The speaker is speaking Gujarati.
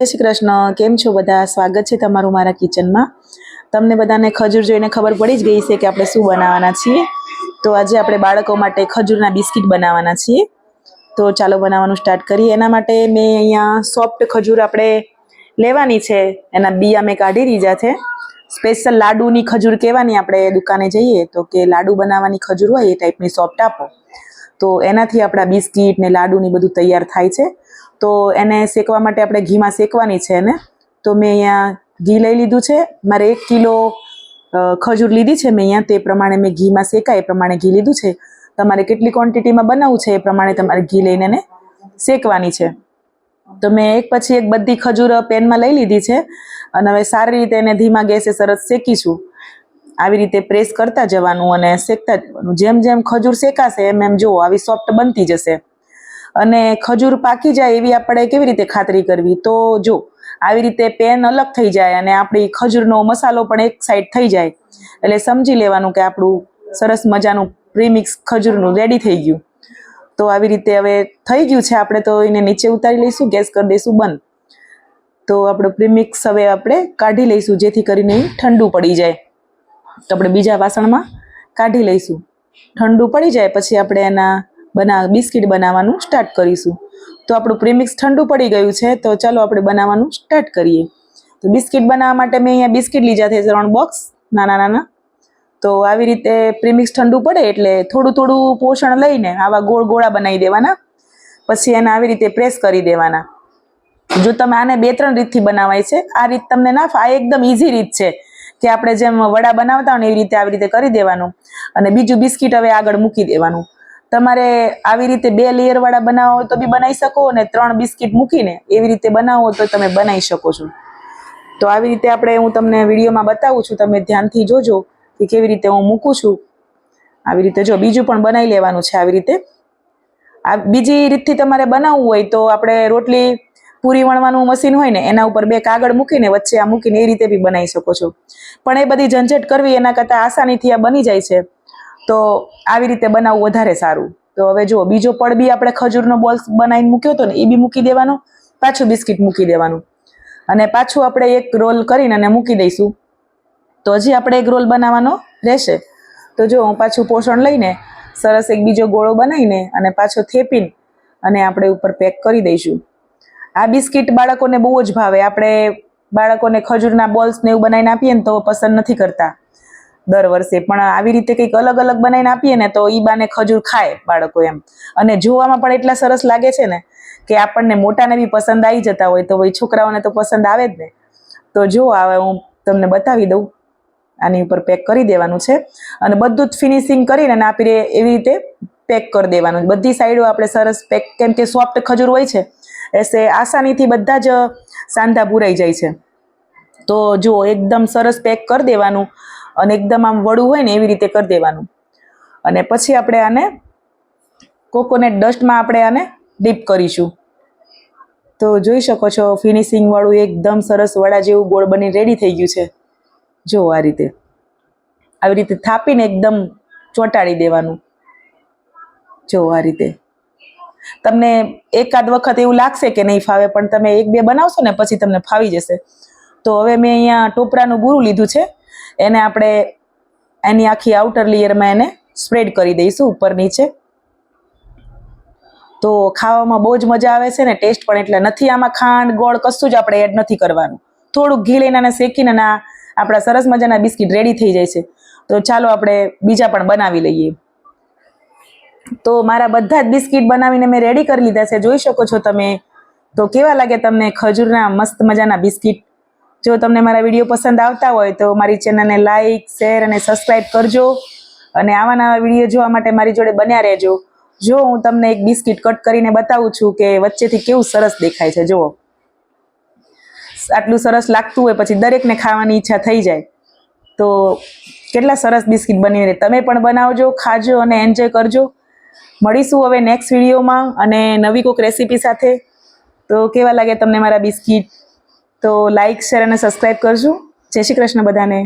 જય શ્રી કૃષ્ણ. કેમ છો બધા? સ્વાગત છે તમારું મારા કિચનમાં. તમને બધાને ખજૂર જોઈને ખબર પડી જ ગઈ છે કે આપણે શું બનાવવાના છીએ. તો આજે આપણે બાળકો માટે ખજૂરના બિસ્કિટ બનાવવાના છીએ. તો ચાલો બનાવવાનું સ્ટાર્ટ કરીએ. એના માટે મેં અહીંયા સોફ્ટ ખજૂર આપણે લેવાની છે. એના બિયા મેં કાઢી દીધા છે. સ્પેશિયલ લાડુની ખજૂર કહેવાની આપણે દુકાને જઈએ તો કે લાડુ બનાવવાની ખજૂર હોય એ ટાઈપની સોફ્ટ આપો. તો એનાથી આપણા બિસ્કિટ ને લાડુની બધું તૈયાર થાય છે. તો એને શેકવા માટે આપણે ઘીમાં શેકવાની છે એને. તો મેં અહીંયા ઘી લઈ લીધું છે. મારે એક કિલો ખજૂર લીધી છે મેં અહીંયા. તે પ્રમાણે મેં ઘીમાં શેકાય, એ પ્રમાણે ઘી લીધું છે. તમારે કેટલી ક્વોન્ટિટીમાં બનાવવું છે એ પ્રમાણે તમારે ઘી લઈને એને શેકવાની છે. તો મેં એક પછી એક બધી ખજૂર પેનમાં લઈ લીધી છે. અને હવે સારી રીતે એને ધીમા ગેસે સરસ શેકીશું. આવી રીતે પ્રેસ કરતા જવાનું અને શેકતા જવાનું. જેમ જેમ ખજૂર શેકાશે, એમ એમ જુઓ, આવી સોફ્ટ બનતી જશે. અને ખજૂર પાકી જાય એવી આપણે કેવી રીતે ખાતરી કરવી? તો જો, આવી રીતે પેન અલગ થઈ જાય અને આપણી ખજૂરનો મસાલો પણ એક સાઈડ થઈ જાય. એટલે સમજી લેવાનું કે આપણું સરસ મજાનું પ્રીમિક્સ ખજૂરનું રેડી થઈ ગયું. તો આવી રીતે હવે થઈ ગયું છે આપણે, તો એને નીચે ઉતારી લઈશું, ગેસ કરી દઈશું બંધ. તો આપણું પ્રીમિક્સ હવે આપણે કાઢી લઈશું, જેથી કરીને ઠંડુ પડી જાય. તો આપણે બીજા વાસણમાં કાઢી લઈશું. ઠંડુ પડી જાય પછી આપણે એના બના, બિસ્કિટ બનાવવાનું સ્ટાર્ટ કરીશું. તો આપણું પ્રીમિક્સ ઠંડુ પડી ગયું છે, તો ચાલો આપણે બનાવવાનું સ્ટાર્ટ કરીએ. તો બિસ્કિટ બનાવવા માટે મેં અહીંયા બિસ્કિટ લીધા છે, ત્રણ બોક્સ નાના નાના. તો આવી રીતે પ્રીમિક્સ ઠંડુ પડે એટલે થોડું થોડું પોષણ લઈને આવા ગોળ, ગોળા બનાવી દેવાના. પછી એને આવી રીતે પ્રેસ કરી દેવાના. જો તમે આને બે, ત્રણ રીતથી બનાવાય છે, આ રીત તમને ના આ એકદમ ઈઝી રીત છે. કે આપણે જેમ વડા બનાવતા હોય એવી રીતે આવી રીતે કરી દેવાનું. અને બીજું બિસ્કિટ હવે આગળ મૂકી દેવાનું. તમારે આવી રીતે બે લેયર વાળા બનાવો તો બી બનાવી શકો અને ત્રણ બિસ્કિટ મૂકીને એવી રીતે બનાવો તો તમે બનાવી શકો છો. તો આવી રીતે આપણે હું તમને વિડીયોમાં બતાવું છું, તમે ધ્યાનથી જોજો કે કેવી રીતે હું મૂકું છું. આવી રીતે જો બીજું પણ બનાવી લેવાનું છે, આવી રીતે. આ બીજી રીતથી તમારે બનાવવું હોય તો આપણે રોટલી પૂરી વણવાનું મશીન હોય ને, એના ઉપર બે કાગળ મૂકીને વચ્ચે આ મૂકીને એ રીતે બી બનાવી શકો છો. પણ એ બધી ઝંઝટ કરવી એના કરતાં આસાનીથી આ બની જાય છે. તો આવી રીતે બનાવવું વધારે સારું. તો હવે જુઓ, બીજો પડ બી આપણે ખજૂરનો બોલ્સ બનાવીને મૂક્યો હતો ને, એ બી મૂકી દેવાનો. પાછું બિસ્કિટ મૂકી દેવાનું. અને પાછું આપણે એક રોલ કરીને અને મૂકી દઈશું. તો હજી આપણે એક રોલ બનાવવાનો રહેશે. તો જો, હું પાછું પોષણ લઈને, સરસ એક બીજો ગોળો બનાવીને અને પાછો થેપીને, અને આપણે ઉપર પેક કરી દઈશું. આ બિસ્કિટ બાળકોને બહુ જ ભાવે. આપણે બાળકોને ખજૂરના બોલ્સ ને એવું બનાવીને આપીએ ને તો પસંદ નથી કરતા દર વર્ષે. પણ આવી રીતે કંઈક અલગ અલગ બનાવીને આપીએ ને તો ઈ બાને ખજૂર ખાય બાળકો એમ. અને જોવામાં પણ એટલા સરસ લાગે છે ને કે આપણને મોટાને બી પસંદ આવી જતા હોય તો ભાઈ છોકરાઓને તો પસંદ આવે જ ને. તો જો હવે હું તમને બતાવી દઉં. આની ઉપર પેક કરી દેવાનું છે. અને બધું જ ફિનિશિંગ કરીને રે એવી રીતે પેક કરી દેવાનું. બધી સાઈડો આપણે સરસ પેક, કેમ કે સોફ્ટ ખજૂર હોય છે એટલે આસાનીથી બધા જ સાંધા પૂરાઈ જાય છે. તો જો એકદમ સરસ પેક કરી દેવાનું અને એકદમ આમ વડું હોય ને એવી રીતે કરી દેવાનું. અને પછી આપણે આને કોકોનટ ડસ્ટમાં આપણે આને ડીપ કરીશું. તો જોઈ શકો છો ફિનિશિંગવાળું એકદમ સરસ વડા જેવું ગોળ બની રેડી થઈ ગયું છે. જો આ રીતે. આવી રીતે થાપીને એકદમ ચોંટાડી દેવાનું. જો આ રીતે. તમને એકાદ વખત એવું લાગશે કે નહીં ફાવે, પણ તમે એક બે બનાવશો ને પછી તમને ફાવી જશે. તો હવે મેં અહીંયા ટોપરાનું બુરું લીધું છે. એને આપણે એની આખી આઉટર લેયરમાં એને સ્પ્રેડ કરી દઈશું ઉપર નીચે. તો ખાવામાં બહુ જ મજા આવે છે ને ટેસ્ટ પણ એટલે નથી આમાં ખાંડ, ગોળ કશું જ આપણે એડ નથી કરવાનું. થોડુંક ઘી લઈને શેકીને આપણા સરસ મજાના બિસ્કિટ રેડી થઈ જાય છે. તો ચાલો આપણે બીજા પણ બનાવી લઈએ. તો મારા બધા જ બિસ્કિટ બનાવીને મેં રેડી કરી લીધા છે. જોઈ શકો છો તમે. તો કેવા લાગે તમને ખજૂરના મસ્ત મજાના બિસ્કિટ? જો તમને મારા વીડિયો પસંદ આવતા હોય તો મારી ચેનલને લાઇક શેર અને સબસ્ક્રાઈબ કરજો. અને આવા નવા વીડિયો જોવા માટે મારી જોડે બન્યા રહેજો. જો હું તમને એક બિસ્કિટ કટ કરીને બતાવું છું કે વચ્ચેથી કેવું સરસ દેખાય છે. જુઓ. આટલું સરસ લાગતું હોય પછી દરેકને ખાવાની ઈચ્છા થઈ જાય. તો કેટલા સરસ બિસ્કિટ બની રહે. તમે પણ બનાવજો, ખાજો અને એન્જોય કરજો. મળીશું હવે નેક્સ્ટ વિડીયોમાં અને નવી કોઈક રેસીપી સાથે. તો કેવા લાગે તમને મારા બિસ્કિટ? તો લાઈક શેર અને સબસ્ક્રાઈબ કરજો. જય શ્રી કૃષ્ણ બધાને.